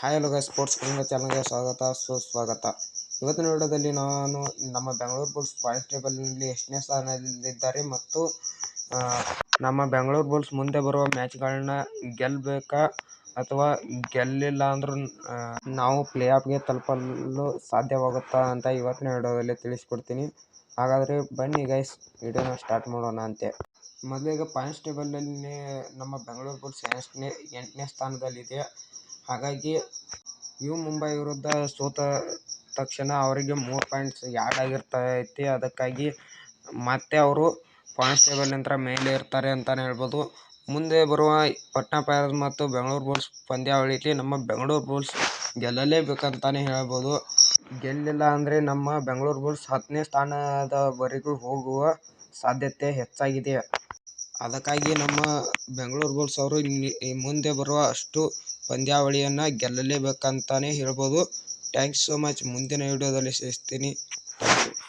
Hi hello guys sports Kannada ಚಾನಲ್ಗೆ ಸ್ವಾಗತ, ಸುಸ್ವಾಗತ. ಇವತ್ತಿನ ವಿಡಿಯೋದಲ್ಲಿ ನಾನು ನಮ್ಮ ಬೆಂಗಳೂರು ಬುಲ್ಸ್ ಪಾಯಿಂಟ್ ಟೇಬಲ್ನಲ್ಲಿ ಎಷ್ಟನೇ ಸ್ಥಾನದಲ್ಲಿದ್ದಾರೆ ಮತ್ತು ನಮ್ಮ ಬೆಂಗಳೂರು ಬುಲ್ಸ್ ಮುಂದೆ ಬರುವ ಮ್ಯಾಚ್ಗಳನ್ನ ಗೆಲ್ಲಬೇಕಾ ಅಥವಾ ಗೆಲ್ಲಿಲ್ಲ ಅಂದರೂ ನಾವು ಪ್ಲೇ ಆಫ್ಗೆ ತಲುಪಲು ಸಾಧ್ಯವಾಗುತ್ತಾ ಅಂತ ಇವತ್ತಿನ ವಿಡಿಯೋದಲ್ಲಿ ತಿಳಿಸ್ಕೊಡ್ತೀನಿ. ಹಾಗಾದರೆ ಬನ್ನಿ ಗೈಸ್, ವಿಡಿಯೋನ ಸ್ಟಾರ್ಟ್ ಮಾಡೋಣ ಅಂತೆ. ಮೊದಲಿಗೆ ಪಾಯಿಂಟ್ಸ್ ಟೇಬಲ್ನಲ್ಲಿ ನಮ್ಮ ಬೆಂಗಳೂರು ಬುಲ್ಸ್ ಎಷ್ಟನೇ ಎಂಟನೇ ಸ್ಥಾನದಲ್ಲಿದೆ. ಹಾಗಾಗಿ ಯು ಮುಂಬೈ ವಿರುದ್ಧ ಸೋತ ತಕ್ಷಣ ಅವರಿಗೆ ಮೂರು ಪಾಯಿಂಟ್ಸ್ ಯಾಡ್ ಆಗಿರ್ತೈತಿ. ಅದಕ್ಕಾಗಿ ಮತ್ತೆ ಅವರು ಪಾಯಿಂಟ್ಸ್ ಟೇಬಲ್ ನಂತರ ಮೇಲೆ ಇರ್ತಾರೆ ಅಂತಲೇ ಹೇಳ್ಬೋದು. ಮುಂದೆ ಬರುವ ಪಟ್ನಾ ಪೈರೇಟ್ಸ್ ಮತ್ತು ಬೆಂಗಳೂರು ಬುಲ್ಸ್ ಪಂದ್ಯಾವಳಿಯಲ್ಲಿ ನಮ್ಮ ಬೆಂಗಳೂರು ಬುಲ್ಸ್ ಗೆಲ್ಲಲೇಬೇಕಂತಲೇ ಹೇಳ್ಬೋದು. ಗೆಲ್ಲಿಲ್ಲ ಅಂದರೆ ನಮ್ಮ ಬೆಂಗಳೂರು ಬುಲ್ಸ್ ಹತ್ತನೇ ಸ್ಥಾನದವರೆಗೂ ಹೋಗುವ ಸಾಧ್ಯತೆ ಹೆಚ್ಚಾಗಿದೆ. ಅದಕ್ಕಾಗಿ ನಮ್ಮ ಬೆಂಗಳೂರು ಬುಲ್ಸ್ ಅವರು ಮುಂದೆ ಬರುವ ಅಷ್ಟು ಪಂದ್ಯಾವಳಿಯನ್ನು ಗೆಲ್ಲಲೇಬೇಕಂತಾನೆ ಹೇಳ್ಬೋದು. ಥ್ಯಾಂಕ್ಸ್ ಸೋ ಮಚ್ ಮುಂದಿನ ವಿಡಿಯೋದಲ್ಲಿ ಸಿಗ್ತೀನಿ. ಥ್ಯಾಂಕ್